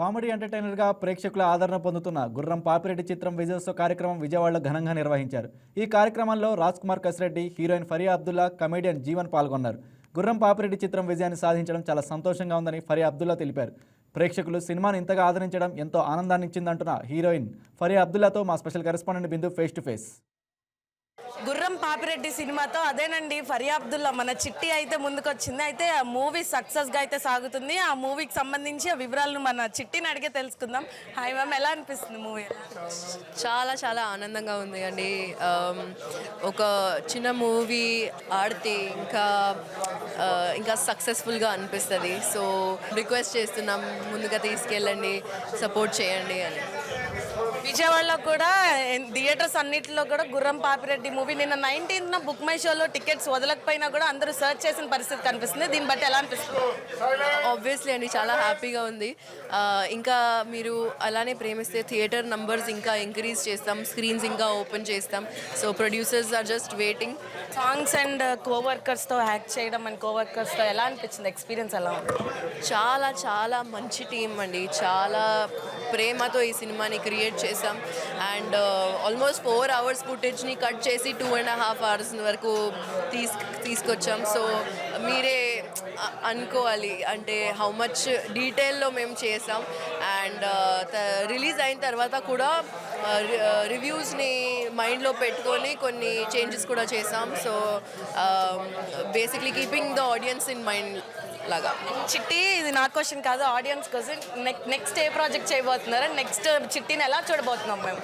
Comedy ఎంటర్టైనర్గా ప్రేక్షకుల ఆదరణ పొందుతున్న గుర్రం పాపిరెడ్డి చిత్రం విజయోత్సవ కార్యక్రమం విజయవాడలో ఘనంగా నిర్వహించారు. ఈ కార్యక్రమంలో రాజ్ కుమార్ కసిరెడ్డి హీరోయిన్ ఫరియా అబ్దుల్లా కమెడియన్ జీవన్ పాల్గొన్నారు. గుర్రం పాపిరెడ్డి చిత్రం విజయాన్ని సాధించడం చాలా సంతోషంగా ఉందని ఫరియా అబ్దుల్లా తెలిపారు. ప్రేక్షకులు సినిమాను ఇంతగా ఆదరించడం ఎంతో ఆనందాన్ని ఇచ్చిందంటున్న హీరోయిన్ ఫరియా అబ్దుల్లాతో మా special correspondent Bindu face to face. Papireddy సినిమాతో అదేనండి ఫర్యాబ్దుల్లో మన చిట్టి అయితే ముందుకొచ్చింది. అయితే ఆ మూవీ సక్సెస్గా అయితే సాగుతుంది. ఆ మూవీకి సంబంధించి ఆ వివరాలను మన చిట్టిని అడిగే తెలుసుకుందాం. హాయ్ మ్యామ్ ఎలా అనిపిస్తుంది మూవీ? చాలా చాలా ఆనందంగా ఉంది అండి. ఒక చిన్న మూవీ ఆడితే ఇంకా ఇంకా సక్సెస్ఫుల్గా అనిపిస్తుంది. సో రిక్వెస్ట్ చేస్తున్నాం ముందుగా తీసుకెళ్ళండి సపోర్ట్ చేయండి అని. విజయవాడలో కూడా థియేటర్స్ అన్నిటిలో కూడా గుర్రం పాపిరెడ్డి మూవీ. నిన్న నైన్టీన్త్న బుక్ మై షోలో టికెట్స్ వదలకపోయినా కూడా అందరూ సర్చ్ చేసిన పరిస్థితి కనిపిస్తుంది. దీన్ని బట్టి ఎలా అనిపిస్తుంది? ఆబ్వియస్లీ అండి చాలా హ్యాపీగా ఉంది. ఇంకా మీరు అలానే ప్రేమిస్తే థియేటర్ నంబర్స్ ఇంకా ఇంక్రీజ్ చేస్తాం స్క్రీన్స్ ఇంకా ఓపెన్ చేస్తాం. So producers are just waiting. Songs and కోవర్కర్స్తో act చేయడం అండ్ కోవర్కర్స్తో ఎలా అనిపించింది? ఎక్స్పీరియన్స్ ఎలా ఉంది? చాలా చాలా మంచి టీం అండి. చాలా ప్రేమతో ఈ సినిమాని క్రియేట్ చేసాం అండ్ ఆల్మోస్ట్ ఫోర్ అవర్స్ ఫుటేజ్ని కట్ చేసి టూ అండ్ హాఫ్ అవర్స్ వరకు తీసు తీసుకొచ్చాం. సో మీరే uh, అనుకోవాలి. అంటే హౌ మచ్ డీటెయిల్లో మేము చేసాం అండ్ uh, రిలీజ్ అయిన తర్వాత కూడా uh, రివ్యూస్ని మైండ్లో పెట్టుకొని కొన్ని చేంజెస్ కూడా చేసాం so basically keeping the audience in mind లాగా. చిట్టి ఇది నా క్వశ్చన్ కాదు ఆడియన్స్ కోసం. నెక్స్ట్ ఏ ప్రాజెక్ట్ చేయబోతున్నారా? నెక్స్ట్ చిట్టిని ఎలా చూడబోతున్నాం మేము?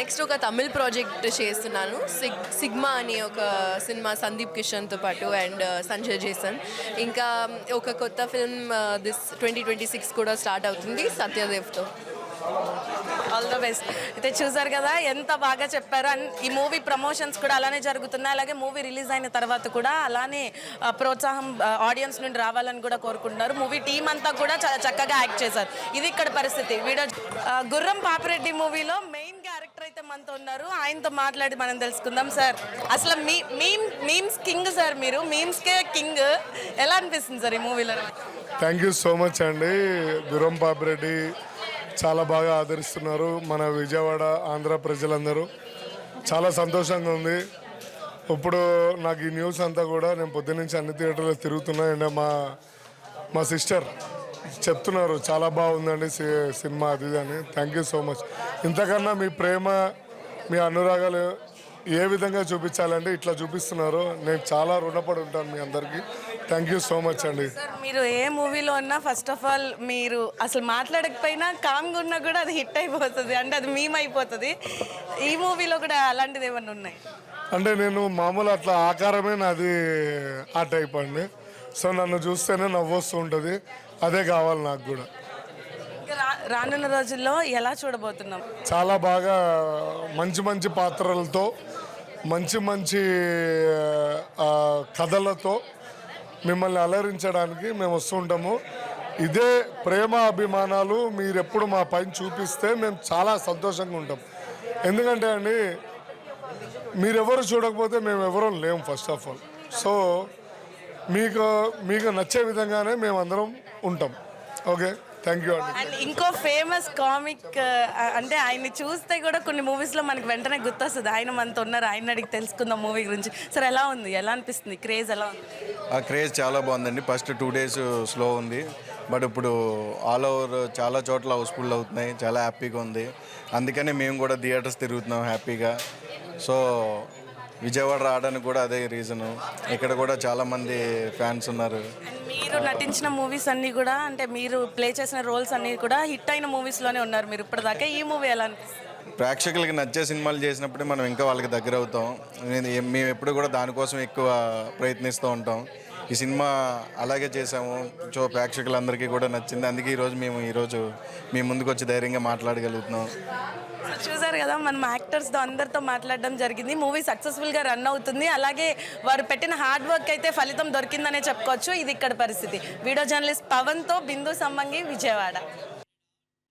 నెక్స్ట్ ఒక తమిళ్ ప్రాజెక్ట్ చేస్తున్నాను. సిగ్ సిగ్మా అని ఒక సినిమా సందీప్ కిషన్తో పాటు అండ్ సంజయ్ జేసన్. ఇంకా ఒక కొత్త film this twenty twenty six కూడా స్టార్ట్ అవుతుంది సత్యదేవ్తో. ఆల్ ద బెస్ట్ అయితే చూసారు కదా ఎంత బాగా చెప్పారు. అండ్ ఈ మూవీ ప్రమోషన్స్ కూడా అలానే జరుగుతున్నాయి. అలాగే మూవీ రిలీజ్ అయిన తర్వాత కూడా అలానే ప్రోత్సాహం ఆడియన్స్ నుండి రావాలని కూడా కోరుకుంటున్నారు. మూవీ టీం అంతా కూడా చాలా చక్కగా యాక్ట్ చేశారు. ఇది ఇక్కడ పరిస్థితి. వీడియో గుర్రం పాపిరెడ్డి మూవీలో మెయిన్ క్యారెక్టర్ అయితే మనతో ఉన్నారు. ఆయనతో మాట్లాడి మనం తెలుసుకుందాం సార్. అసలు మీ మీమ్ మీమ్స్ కింగ్ సార్ మీరు. మీమ్స్కే కింగ్. ఎలా అనిపిస్తుంది సార్ ఈ మూవీలో? థ్యాంక్ యూ సో మచ్ అండి. గుర్రం పాపిరెడ్డి చాలా బాగా ఆదరిస్తున్నారు మన విజయవాడ ఆంధ్ర ప్రజలందరూ. చాలా సంతోషంగా ఉంది. ఇప్పుడు నాకు ఈ న్యూస్ అంతా కూడా నేను పొద్దున్నుంచి అన్ని థియేటర్లో తిరుగుతున్నా అండ్ మా మా సిస్టర్ చెప్తున్నారు చాలా బాగుందండి సి- సినిమా అది ఇది అని. థ్యాంక్ యూ సో మచ్ ఇంతకన్నా మీ ప్రేమ మీ అనురాగాలు ఏ విధంగా చూపించాలంటే ఇట్లా చూపిస్తున్నారు. నేను చాలా రుణపడి ఉంటాను మీ అందరికీ. థ్యాంక్ యూ సో మచ్ అండి. సార్ మీరు ఏ మూవీలో ఉన్నా ఫస్ట్ ఆఫ్ ఆల్ మీరు అసలు మాట్లాడకపోయినా కామ్గా ఉన్నా కూడా అది హిట్ అయిపోతుంది. అంటే అది మీమ్ అయిపోతుంది. ఈ మూవీలో కూడా అలాంటిది ఏమన్నా ఉన్నాయి? అంటే నేను మామూలు అట్లా ఆకారమే నాది ఆ టైప్ అండి. సో నన్ను చూస్తేనే నవ్వొస్తూ ఉంటుంది. అదే కావాలి నాకు కూడా. రానున్న రోజుల్లో ఎలా చూడబోతున్నాం? చాలా బాగా మంచి మంచి పాత్రలతో మంచి మంచి కథలతో మిమ్మల్ని అలరించడానికి మేము వస్తుంటాము ఇదే ప్రేమ అభిమానాలు మీరు ఎప్పుడు మా పైన చూపిస్తే మేము చాలా సంతోషంగా ఉంటాం. ఎందుకంటే అండి మీరెవరు చూడకపోతే మేము ఎవరూ లేము ఫస్ట్ ఆఫ్ ఆల్. సో మీకు మీకు నచ్చే విధంగానే మేము అందరం ఉంటాం. ఓకే? థ్యాంక్ యూ అండి అండ్ ఇంకో ఫేమస్ కామిక్ అంటే ఆయన్ని చూస్తే కూడా కొన్ని మూవీస్లో మనకి వెంటనే గుర్తొస్తుంది. ఆయన మనతో ఉన్నారు ఆయన అడిగి తెలుసుకుందాం మూవీ గురించి. సార్ ఎలా ఉంది? ఎలా అనిపిస్తుంది? క్రేజ్ ఎలా ఉంది? ఆ క్రేజ్ చాలా బాగుందండి. ఫస్ట్ టూ డేస్ స్లో ఉంది. బట్ ఇప్పుడు ఆల్ ఓవర్ చాలా చోట్ల హౌస్ఫుల్ అవుతున్నాయి. చాలా హ్యాపీగా ఉంది. అందుకనే మేము కూడా థియేటర్స్ తిరుగుతున్నాం హ్యాపీగా సో విజయవాడ రావడానికి కూడా అదే రీజను ఇక్కడ కూడా చాలామంది ఫ్యాన్స్ ఉన్నారు. మీరు నటించిన మూవీస్ అన్నీ కూడా అంటే మీరు ప్లే చేసిన రోల్స్ అన్నీ కూడా హిట్ అయిన మూవీస్లోనే ఉన్నారు మీరు ఇప్పటిదాకా. ఈ మూవీ ఎలా అనిపిస్తుంది? ప్రేక్షకులకి నచ్చే సినిమాలు చేసినప్పుడే మనం ఇంకా వాళ్ళకి దగ్గర అవుతాం. మేము ఎప్పుడు కూడా దానికోసం ఎక్కువ ప్రయత్నిస్తూ ఉంటాం. ఈ సినిమా అలాగే చేసాము సో ప్రేక్షకులందరికీ కూడా నచ్చింది. అందుకే ఈరోజు మేము ఈరోజు మీ ముందుకు వచ్చి ధైర్యంగా మాట్లాడగలుగుతున్నాం. చూసారు కదా మనం యాక్టర్స్తో అందరితో మాట్లాడడం జరిగింది. మూవీ సక్సెస్ఫుల్గా రన్ అవుతుంది. అలాగే వారు పెట్టిన హార్డ్ వర్క్ అయితే ఫలితం దొరికిందనే చెప్పుకోవచ్చు. ఇది ఇక్కడ పరిస్థితి. వీడియో జర్నలిస్ట్ పవన్తో బిందు సంబంగి విజయవాడ.